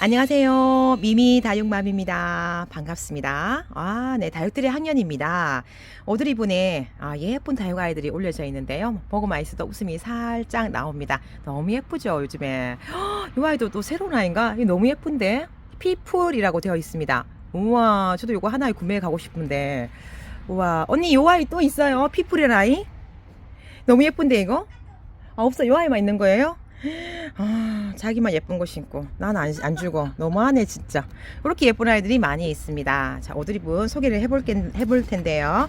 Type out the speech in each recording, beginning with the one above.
안녕하세요. 미미 다육맘입니다. 반갑습니다. 아, 네, 다육들의 학년입니다. 오드리분에 아, 예쁜 다육 아이들이 올려져 있는데요. 보고만 있어도 웃음이 살짝 나옵니다. 너무 예쁘죠, 요즘에. 헉, 이 아이도 또 새로운 아이인가? 이 너무 예쁜데? 피플이라고 되어 있습니다. 우와, 저도 이거 하나 구매해 가고 싶은데. 우와, 언니 요 아이 또 있어요? 피플의 아이? 너무 예쁜데, 이거? 아, 없어. 요 아이만 있는 거예요? 아, 자기만 예쁜 거 신고 난 안안 주고 너무하네 진짜. 이렇게 예쁜 아이들이 많이 있습니다. 자, 오드리분 소개를 해볼, 겐- 해볼 텐데요.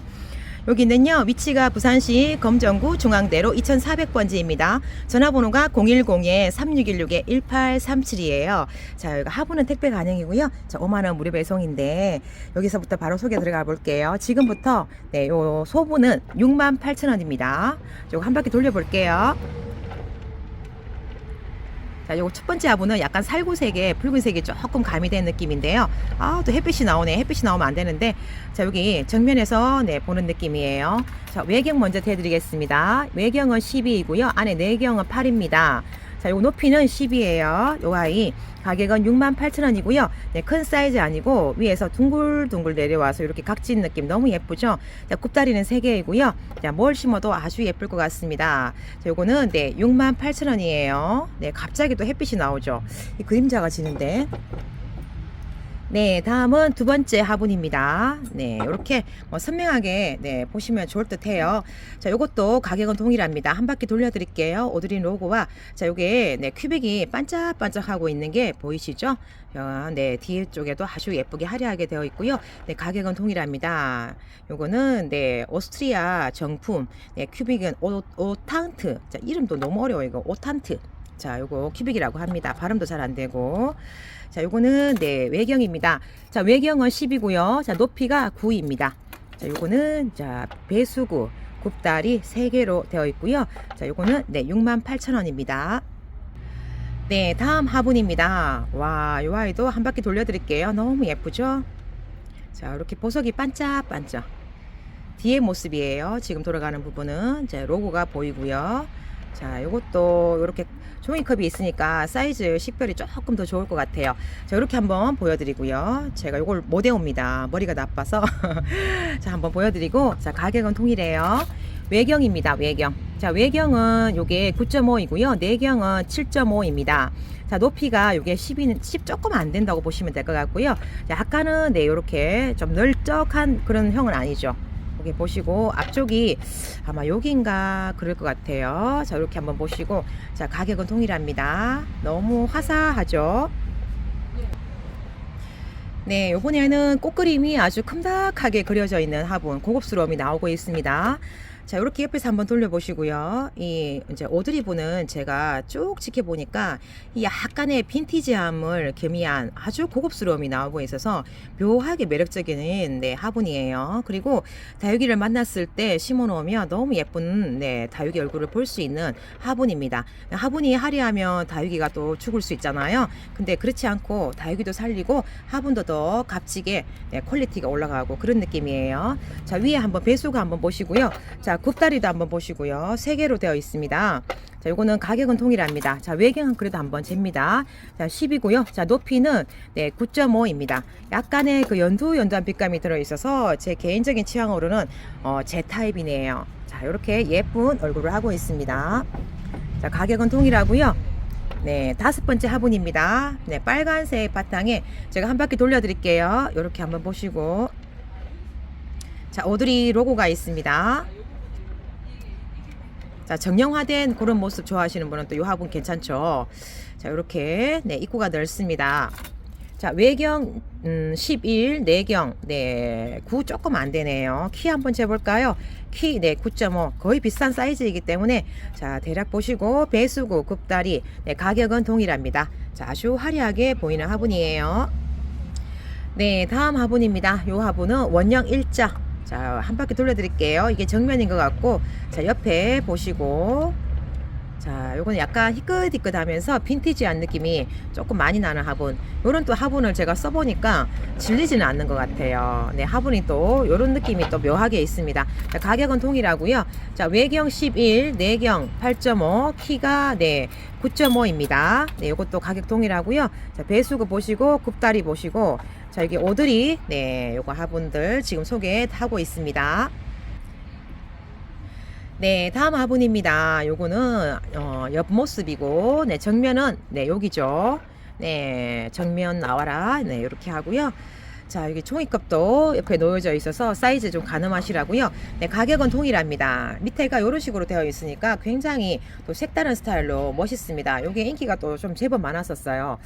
여기는요, 위치가 부산시 검정구 중앙대로 2400번지입니다. 전화번호가 010-3616-1837이에요. 자, 여기가 하부는 택배 가능이고요. 자, 5만원 무료 배송인데, 여기서부터 바로 소개 들어가 볼게요. 지금부터, 네, 요 소부는 68,000원입니다. 요거 한 바퀴 돌려 볼게요. 자, 요거 첫 번째 화분은 약간 살구색에 붉은색이 조금 가미된 느낌인데요. 아, 또 햇빛이 나오네. 햇빛이 나오면 안 되는데. 자, 여기 정면에서 네, 보는 느낌이에요. 자, 외경 먼저 해드리겠습니다. 외경은 12이고요. 안에 내경은 8입니다. 자, 요 높이는 10이에요. 요 아이. 가격은 68,000원이고요. 네, 큰 사이즈 아니고 위에서 둥글둥글 내려와서 이렇게 각진 느낌 너무 예쁘죠? 자, 굽다리는 3개이고요. 자, 뭘 심어도 아주 예쁠 것 같습니다. 자, 요거는 네, 68,000원이에요. 네, 갑자기 또 햇빛이 나오죠. 이 그림자가 지는데. 네, 다음은 두 번째 화분입니다. 네, 이렇게 뭐 선명하게 네, 보시면 좋을 듯 해요. 자, 요것도 가격은 동일합니다. 한 바퀴 돌려 드릴게요. 오드린 로고와 자, 요게 네, 큐빅이 반짝반짝하고 있는 게 보이시죠? 어, 네, 뒤에 쪽에도 아주 예쁘게 화려하게 되어 있고요. 네, 가격은 동일합니다. 요거는 네, 오스트리아 정품. 네, 큐빅은 오, 오탄트. 자, 이름도 너무 어려워 이거. 오탄트. 자, 요거 큐빅이라고 합니다. 발음도 잘 안 되고. 자, 요거는 네, 외경입니다. 자, 외경은 10이고요. 자, 높이가 9입니다. 자, 요거는 자, 배수구 굽다리 3개로 되어 있고요. 자, 요거는 네, 68,000원입니다. 네, 다음 화분입니다. 와, 요 아이도 한 바퀴 돌려 드릴게요. 너무 예쁘죠? 자, 이렇게 보석이 반짝반짝. 뒤에 모습이에요. 지금 돌아가는 부분은 자, 로고가 보이고요. 자, 요것도 이렇게 종이컵이 있으니까 사이즈 식별이 조금 더 좋을 것 같아요. 자, 이렇게 한번 보여드리고요. 제가 요걸 못 외웁니다. 머리가 나빠서. 자, 한번 보여드리고, 자, 가격은 동일해요. 외경입니다. 외경. 자, 외경은 요게 9.5이고요. 내경은 7.5입니다. 자, 높이가 요게 10이, 10 조금 안 된다고 보시면 될 것 같고요. 자, 약간은 네, 요렇게 좀 널쩍한 그런 형은 아니죠. 여기 보시고 앞쪽이 아마 여기인가 그럴 것 같아요. 자 이렇게 한번 보시고 자 가격은 동일합니다. 너무 화사하죠. 네, 요번에는 꽃그림이 아주 큼닥하게 그려져 있는 화분 고급스러움이 나오고 있습니다. 자, 이렇게 옆에서 한번 돌려보시고요. 이 이제 오드리브는 제가 쭉 지켜보니까 이 약간의 빈티지함을 겸비한 아주 고급스러움이 나오고 있어서 묘하게 매력적인 네, 화분이에요. 그리고 다육이를 만났을 때 심어놓으면 너무 예쁜 네, 다육이 얼굴을 볼 수 있는 화분입니다. 화분이 화려하면 다육이가 또 죽을 수 있잖아요. 근데 그렇지 않고 다육이도 살리고 화분도 더 값지게 네, 퀄리티가 올라가고 그런 느낌이에요. 자 위에 한번 배수가 한번 보시고요. 자 굽다리도 한번 보시고요. 세 개로 되어 있습니다. 자 요거는 가격은 동일합니다. 자 외경은 그래도 한번 잽니다. 자 10이고요. 자 높이는 네 9.5입니다. 약간의 그 연두 연두한 빛감이 들어 있어서 제 개인적인 취향으로는 어, 제 타입이네요. 자 이렇게 예쁜 얼굴을 하고 있습니다. 자 가격은 동일하고요. 네, 다섯 번째 화분입니다. 네, 빨간색 바탕에 제가 한 바퀴 돌려 드릴게요. 이렇게 한번 보시고. 자, 오드리 로고가 있습니다. 자, 정형화된 그런 모습 좋아하시는 분은 또 이 화분 괜찮죠. 자, 이렇게, 네, 입구가 넓습니다. 자, 외경, 음, 11, 내경, 네, 9 조금 안 되네요. 키 한번 재볼까요? 키, 네, 9.5. 거의 비슷한 사이즈이기 때문에, 자, 대략 보시고, 배수구, 굽다리, 네, 가격은 동일합니다. 자, 아주 화려하게 보이는 화분이에요. 네, 다음 화분입니다. 요 화분은 원형 일자. 자, 한 바퀴 돌려드릴게요. 이게 정면인 것 같고, 자, 옆에 보시고, 자, 요거는 약간 희끗희끗 하면서 빈티지한 느낌이 조금 많이 나는 화분. 요런 또 화분을 제가 써보니까 질리지는 않는 것 같아요. 네, 화분이 또 요런 느낌이 또 묘하게 있습니다. 자, 가격은 동일하고요. 자, 외경 11, 내경 8.5, 키가 네 9.5입니다. 네, 요것도 가격 동일하고요. 자, 배수구 보시고 굽다리 보시고 자, 여기 오드리 네, 요거 화분들 지금 소개하고 있습니다. 네, 다음 화분입니다. 요거는 어, 옆모습이고, 네, 정면은 네 여기죠. 네, 정면 나와라. 네, 이렇게 하고요. 자, 여기 종이컵도 옆에 놓여져 있어서 사이즈 좀 가늠하시라고요. 네, 가격은 동일합니다. 밑에가 이런 식으로 되어 있으니까 굉장히 또 색다른 스타일로 멋있습니다. 요게 인기가 또 좀 제법 많았었어요.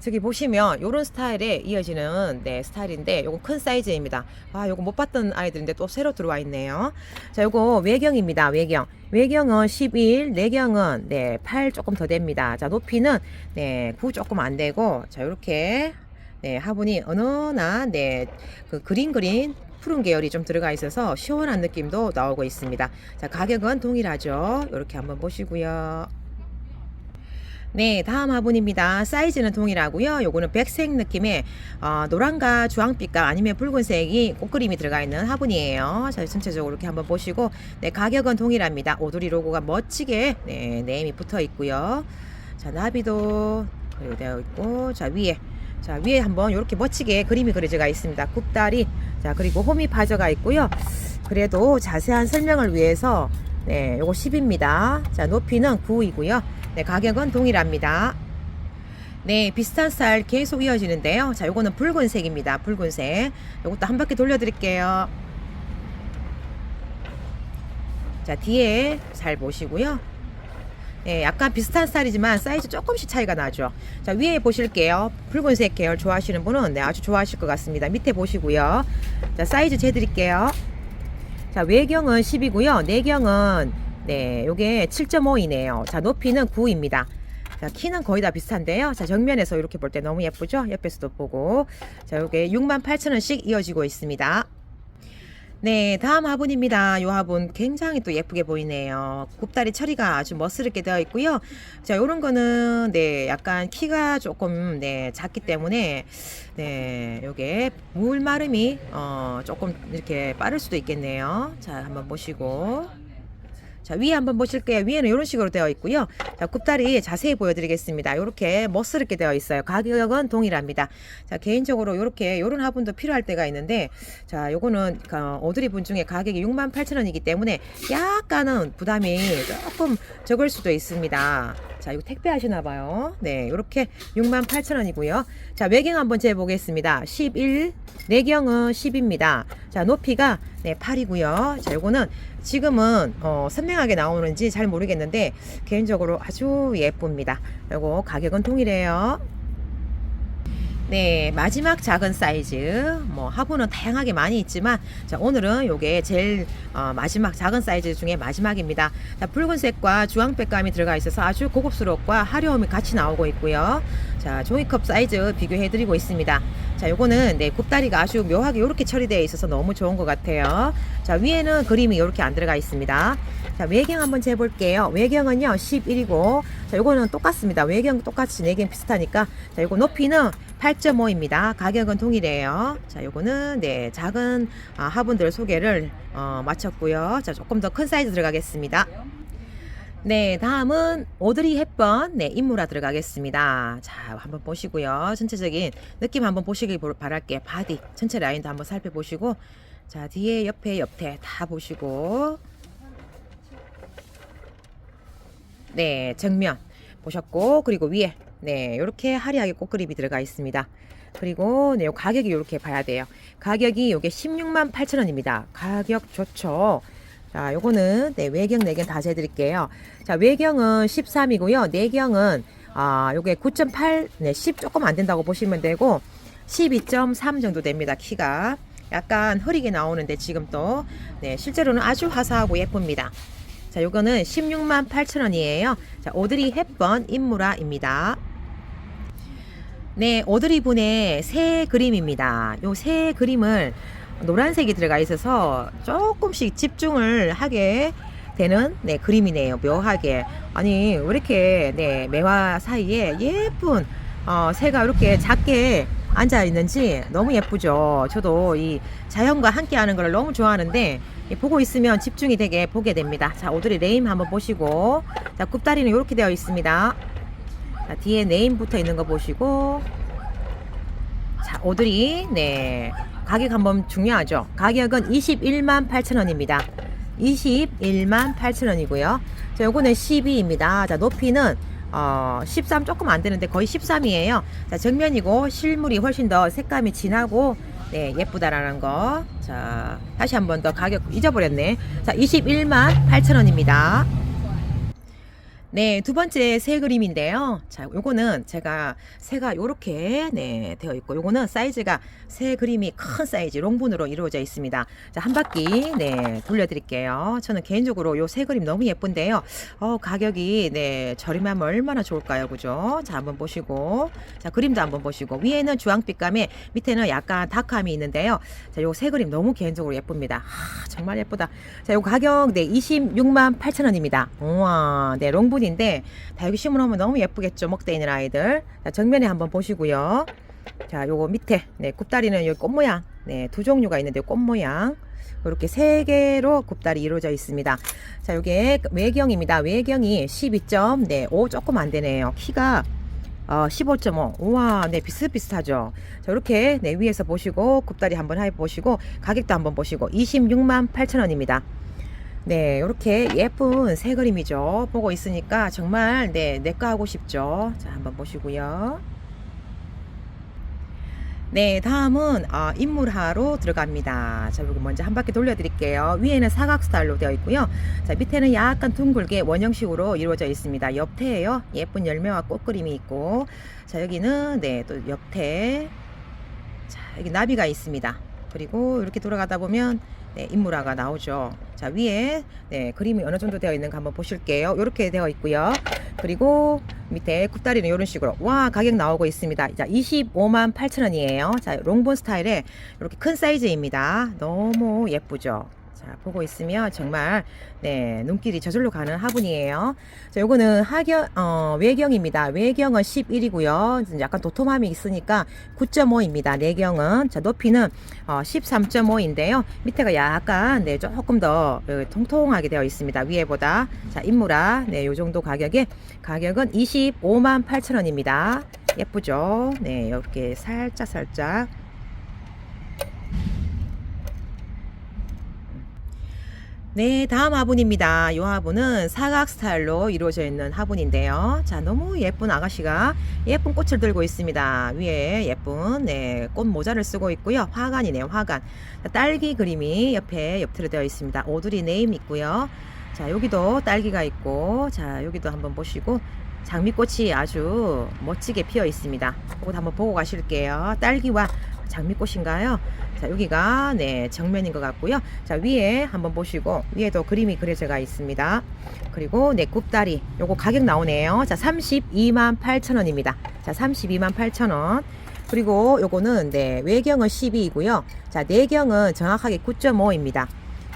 저기 보시면 요런 스타일에 이어지는 네, 스타일인데 요건 큰 사이즈입니다. 아, 요거 못 봤던 아이들인데 또 새로 들어와 있네요. 자, 요거 외경입니다. 외경. 외경은 11, 내경은 네, 8 조금 더 됩니다. 자, 높이는 네, 9 조금 안 되고 자, 요렇게 네, 화분이 어느나 네, 그 그린 그린 푸른 계열이 좀 들어가 있어서 시원한 느낌도 나오고 있습니다. 자, 가격은 동일하죠. 이렇게 한번 보시고요. 네, 다음 화분입니다. 사이즈는 동일하고요. 요거는 백색 느낌의 어, 노란과 주황빛과 아니면 붉은색이 꽃그림이 들어가 있는 화분이에요. 자, 전체적으로 이렇게 한번 보시고 네, 가격은 동일합니다. 오두리 로고가 멋지게 네, 네임이 붙어 있고요. 자, 나비도 되어 있고 자, 위에 자, 위에 한번 이렇게 멋지게 그림이 그려져가 있습니다. 굽다리 자, 그리고 홈이 파져가 있고요. 그래도 자세한 설명을 위해서 네, 요거 10입니다. 자, 높이는 9이고요. 네, 가격은 동일합니다. 네, 비슷한 스타일 계속 이어지는데요. 자, 요거는 붉은색입니다. 붉은색. 요것도 한 바퀴 돌려드릴게요. 자, 뒤에 잘 보시고요. 네, 약간 비슷한 스타일이지만 사이즈 조금씩 차이가 나죠. 자, 위에 보실게요. 붉은색 계열 좋아하시는 분은 네, 아주 좋아하실 것 같습니다. 밑에 보시고요. 자, 사이즈 재드릴게요. 자, 외경은 10이고요. 내경은 네, 요게 7.5이네요. 자, 높이는 9입니다. 자, 키는 거의 다 비슷한데요. 자, 정면에서 이렇게 볼 때 너무 예쁘죠? 옆에서도 보고. 자, 요게 68,000원씩 이어지고 있습니다. 네, 다음 화분입니다. 이 화분 굉장히 또 예쁘게 보이네요. 굽다리 처리가 아주 멋스럽게 되어 있고요. 자, 요런 거는 네, 약간 키가 조금 네, 작기 때문에 네, 요게 물 마름이 어, 조금 이렇게 빠를 수도 있겠네요. 자, 한번 보시고. 자, 위에 한번 보실게요. 위에는 이런 식으로 되어 있고요. 자, 굽다리 자세히 보여드리겠습니다. 이렇게 멋스럽게 되어 있어요. 가격은 동일합니다. 자, 개인적으로 이렇게 이런 화분도 필요할 때가 있는데, 자, 요거는 어, 오드리 분 중에 가격이 68,000원이기 때문에 약간은 부담이 조금 적을 수도 있습니다. 자, 이거 택배 하시나 봐요. 네, 이렇게 68,000원이고요. 자, 외경 한번 재보겠습니다. 11, 내경은 10입니다. 자, 높이가 네, 8이고요. 자, 요거는 지금은 어, 선명하게 나오는지 잘 모르겠는데 개인적으로 아주 예쁩니다. 요거 가격은 동일해요. 네, 마지막 작은 사이즈. 뭐 화분은 다양하게 많이 있지만 자, 오늘은 요게 제일 어, 마지막 작은 사이즈 중에 마지막입니다. 자, 붉은색과 주황빛감이 들어가 있어서 아주 고급스럽과 화려함이 같이 나오고 있고요. 자, 종이컵 사이즈 비교해 드리고 있습니다. 자, 요거는 네, 굽다리가 아주 묘하게 이렇게 처리되어 있어서 너무 좋은 것 같아요. 자, 위에는 그림이 이렇게 안 들어가 있습니다. 자, 외경 한번 재볼게요. 외경은요, 11이고, 자, 요거는 똑같습니다. 외경 똑같이 내경 비슷하니까, 자, 요거 높이는 8.5입니다. 가격은 동일해요. 자, 요거는, 네, 작은 아, 화분들 소개를 어, 마쳤고요. 자, 조금 더 큰 사이즈 들어가겠습니다. 네, 다음은 오드리 헵번 네, 인물화 들어가겠습니다. 자, 한번 보시고요. 전체적인 느낌 한번 보시길 보- 바랄게요. 바디 전체 라인도 한번 살펴보시고 자, 뒤에 옆에 옆에 다 보시고 네, 정면 보셨고 그리고 위에 네, 이렇게 화려하게 꽃그림이 들어가 있습니다. 그리고 네, 요 가격이 이렇게 봐야 돼요. 가격이 요게 16만 8천원입니다. 가격 좋죠. 자, 요거는 네, 외경 내경 다 재드릴게요. 자, 외경은 13이고요. 내경은 아, 요게 9.8, 네, 10 조금 안 된다고 보시면 되고 12.3 정도 됩니다. 키가 약간 흐리게 나오는데 지금 또 네, 실제로는 아주 화사하고 예쁩니다. 자, 요거는 16만 8천 원이에요. 자, 오드리 헵번 인무라입니다. 네, 오드리 분의 새 그림입니다. 요 새 그림을 노란색이 들어가 있어서 조금씩 집중을 하게 되는 네, 그림이네요. 묘하게. 아니, 왜 이렇게 네, 매화 사이에 예쁜 어, 새가 이렇게 작게 앉아 있는지 너무 예쁘죠. 저도 이 자연과 함께 하는 걸 너무 좋아하는데 이 보고 있으면 집중이 되게 보게 됩니다. 자, 오드리 네임 한번 보시고 자, 굽다리는 이렇게 되어 있습니다. 자, 뒤에 네임 붙어 있는 거 보시고 자, 오드리 네. 가격 한번 중요하죠. 가격은 21만 8천 원입니다. 21만 8천 원이고요. 자, 요거는 12입니다. 자, 높이는 어, 13 조금 안 되는데 거의 13이에요. 자, 정면이고 실물이 훨씬 더 색감이 진하고 네, 예쁘다라는 거. 자, 다시 한 번 더 가격 잊어버렸네. 자, 21만 8천 원입니다. 네, 두 번째 새 그림인데요. 자, 요거는 제가 새가 요렇게 네, 되어 있고 요거는 사이즈가 새 그림이 큰 사이즈 롱분으로 이루어져 있습니다. 자, 한 바퀴 네, 돌려 드릴게요. 저는 개인적으로 요 새 그림 너무 예쁜데요. 어, 가격이 네, 저렴하면 얼마나 좋을까요? 그죠? 자, 한번 보시고. 자, 그림도 한번 보시고. 위에는 주황빛 감에 밑에는 약간 다크함이 있는데요. 자, 요 새 그림 너무 개인적으로 예쁩니다. 하, 정말 예쁘다. 자, 요 가격 네, 26만 8천 원입니다. 우와, 네, 롱분 인데 다 여기 심으면 너무 예쁘겠죠. 먹대 있는 아이들. 자, 정면에 한번 보시고요. 자, 요거 밑에 네, 굽다리는 여기 꽃 모양. 네, 두 종류가 있는데 꽃 모양. 이렇게 세 개로 굽다리 이루어져 있습니다. 자, 요게 외경입니다. 외경이 12점, 네, 5 조금 안 되네요. 키가 어, 15.5. 우와, 네, 비슷비슷하죠. 자, 이렇게, 네, 위에서 보시고, 굽다리 한번 해 보시고, 가격도 한번 보시고, 26만 8천 원입니다. 네, 이렇게 예쁜 새 그림이죠. 보고 있으니까 정말, 네, 내거 하고 싶죠. 자, 한번 보시고요. 네, 다음은 어, 인물하로 들어갑니다. 자, 여기 먼저 한 바퀴 돌려드릴게요. 위에는 사각 스타일로 되어 있고요. 자, 밑에는 약간 둥글게 원형식으로 이루어져 있습니다. 옆태예요. 예쁜 열매와 꽃 그림이 있고, 자, 여기는 네, 또 옆태. 자, 여기 나비가 있습니다. 그리고 이렇게 돌아가다 보면 네, 인물화가 나오죠. 자, 위에 네, 그림이 어느 정도 되어 있는가 한번 보실게요. 이렇게 되어 있고요. 그리고 밑에 굽다리는 이런 식으로 와 가격 나오고 있습니다. 자, 25만 8천 원이에요. 자, 롱본 스타일의 이렇게 큰 사이즈입니다. 너무 예쁘죠. 자, 보고 있으면 정말 네, 눈길이 저절로 가는 화분이에요. 자, 요거는 하경 어, 외경입니다. 외경은 11이고요. 약간 도톰함이 있으니까 9.5입니다. 내경은 자, 높이는 어, 13.5인데요. 밑에가 약간 네, 조금 더 어, 통통하게 되어 있습니다. 위에보다. 자, 인무라 네, 요 정도 가격에 가격은 25만 8천 원입니다. 예쁘죠? 네, 이렇게 살짝 살짝 네, 다음 화분입니다. 이 화분은 사각 스타일로 이루어져 있는 화분인데요. 자, 너무 예쁜 아가씨가 예쁜 꽃을 들고 있습니다. 위에 예쁜 네, 꽃 모자를 쓰고 있고요. 화관이네요, 화관. 자, 딸기 그림이 옆에 옆으로 되어 있습니다. 오두리 네임 있고요. 자, 여기도 딸기가 있고, 자, 여기도 한번 보시고, 장미꽃이 아주 멋지게 피어 있습니다. 이것도 한번 보고 가실게요. 딸기와 장미꽃인가요? 자, 여기가 네, 정면인 것 같고요. 자, 위에 한번 보시고 위에도 그림이 그려져가 있습니다. 그리고 네, 굽다리. 요거 가격 나오네요. 자, 32만 8천 원입니다. 자, 32만 8천 원. 그리고 요거는 네, 외경은 12이고요. 자, 내경은 정확하게 9.5입니다.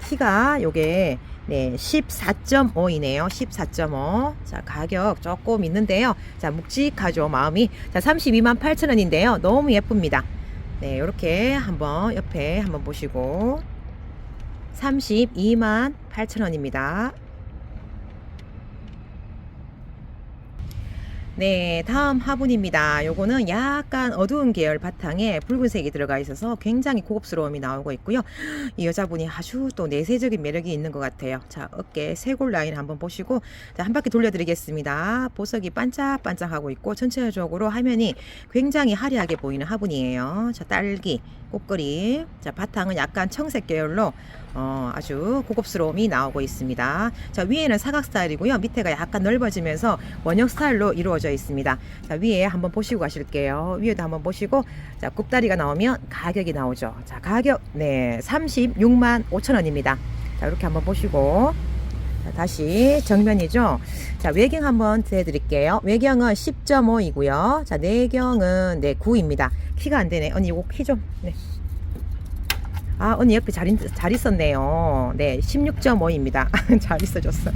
키가 요게 네, 14.5이네요. 14.5. 자, 가격 조금 있는데요. 자, 묵직하죠, 마음이. 자, 32만 8천 원인데요. 너무 예쁩니다. 네, 이렇게 한번 옆에 한번 보시고 32만 8천 원입니다. 네, 다음 화분입니다. 요거는 약간 어두운 계열 바탕에 붉은색이 들어가 있어서 굉장히 고급스러움이 나오고 있고요. 이 여자분이 아주 또 내세적인 매력이 있는 것 같아요. 자, 어깨 쇄골 라인 한번 보시고 자, 한 바퀴 돌려드리겠습니다. 보석이 반짝반짝하고 있고 전체적으로 화면이 굉장히 화려하게 보이는 화분이에요. 자, 딸기, 꽃그림. 자, 바탕은 약간 청색 계열로 어, 아주 고급스러움이 나오고 있습니다. 자, 위에는 사각 스타일이고요. 밑에가 약간 넓어지면서 원형 스타일로 이루어져 있습니다. 자, 위에 한번 보시고 가실게요. 위에도 한번 보시고, 자, 굽다리가 나오면 가격이 나오죠. 자, 가격, 네, 36만 5천 원입니다. 자, 이렇게 한번 보시고, 자, 다시 정면이죠. 자, 외경 한번 대 드릴게요. 외경은 10.5이고요. 자, 내경은 네, 9입니다. 키가 안 되네. 언니, 이거 키 좀, 네. 아, 언니 옆에 잘, 있, 잘 있었네요. 네, 16.5입니다. 잘 있어줬어요.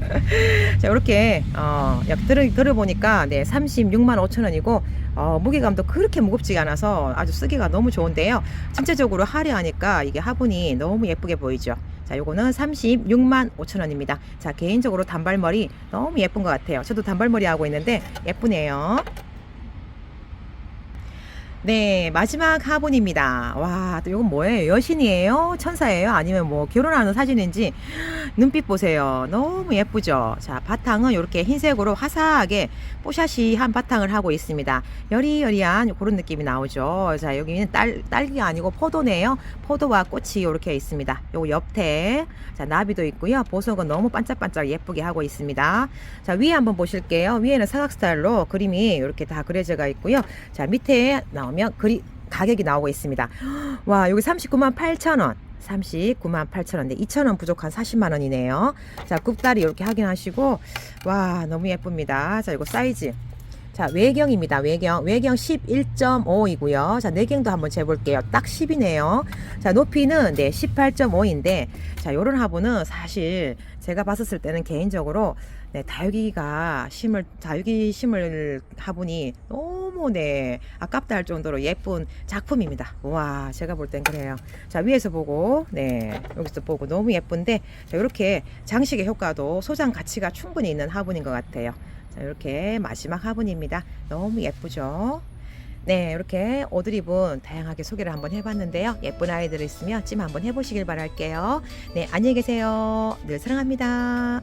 자, 이렇게, 어, 약 들어, 들어보니까, 네, 36만 5천 원이고, 어, 무게감도 그렇게 무겁지가 않아서 아주 쓰기가 너무 좋은데요. 전체적으로 화려하니까 이게 화분이 너무 예쁘게 보이죠. 자, 요거는 36만 5천 원입니다. 자, 개인적으로 단발머리 너무 예쁜 것 같아요. 저도 단발머리 하고 있는데 예쁘네요. 네, 마지막 화분입니다. 와, 또 이건 뭐예요? 여신이에요? 천사예요? 아니면 뭐 결혼하는 사진인지 눈빛 보세요. 너무 예쁘죠? 자, 바탕은 이렇게 흰색으로 화사하게 뽀샤시한 바탕을 하고 있습니다. 여리여리한 그런 느낌이 나오죠. 자, 여기는 딸, 딸기가 아니고 포도네요. 포도와 꽃이 이렇게 있습니다. 요 옆에, 자, 나비도 있고요. 보석은 너무 반짝반짝 예쁘게 하고 있습니다. 자, 위에 한번 보실게요. 위에는 사각 스타일로 그림이 이렇게 다 그려져가 있고요. 자, 밑에 나오 면 그리, 가격이 나오고 있습니다. 와, 여기 39만 8천 원. 39만 8천 원인데 2천 원 부족한 40만 원이네요. 자, 굽다리 이렇게 확인하시고 와, 너무 예쁩니다. 자, 이거 사이즈. 자, 외경입니다. 외경. 외경 11.5이고요. 자, 내경도 한번 재볼게요. 딱 10이네요. 자, 높이는 네, 18.5인데 자, 요런 화분은 사실 제가 봤었을 때는 개인적으로 네, 다육이가 심을 다육이 심을 화분이 너무 네 아깝다 할 정도로 예쁜 작품입니다. 와 제가 볼 땐 그래요. 자 위에서 보고 네 여기서 보고 너무 예쁜데 자, 이렇게 장식의 효과도 소장 가치가 충분히 있는 화분인 것 같아요. 자 이렇게 마지막 화분입니다. 너무 예쁘죠? 네, 이렇게 오드립은 다양하게 소개를 한번 해봤는데요. 예쁜 아이들 있으면 찜 한번 해보시길 바랄게요. 네, 안녕히 계세요. 늘 사랑합니다.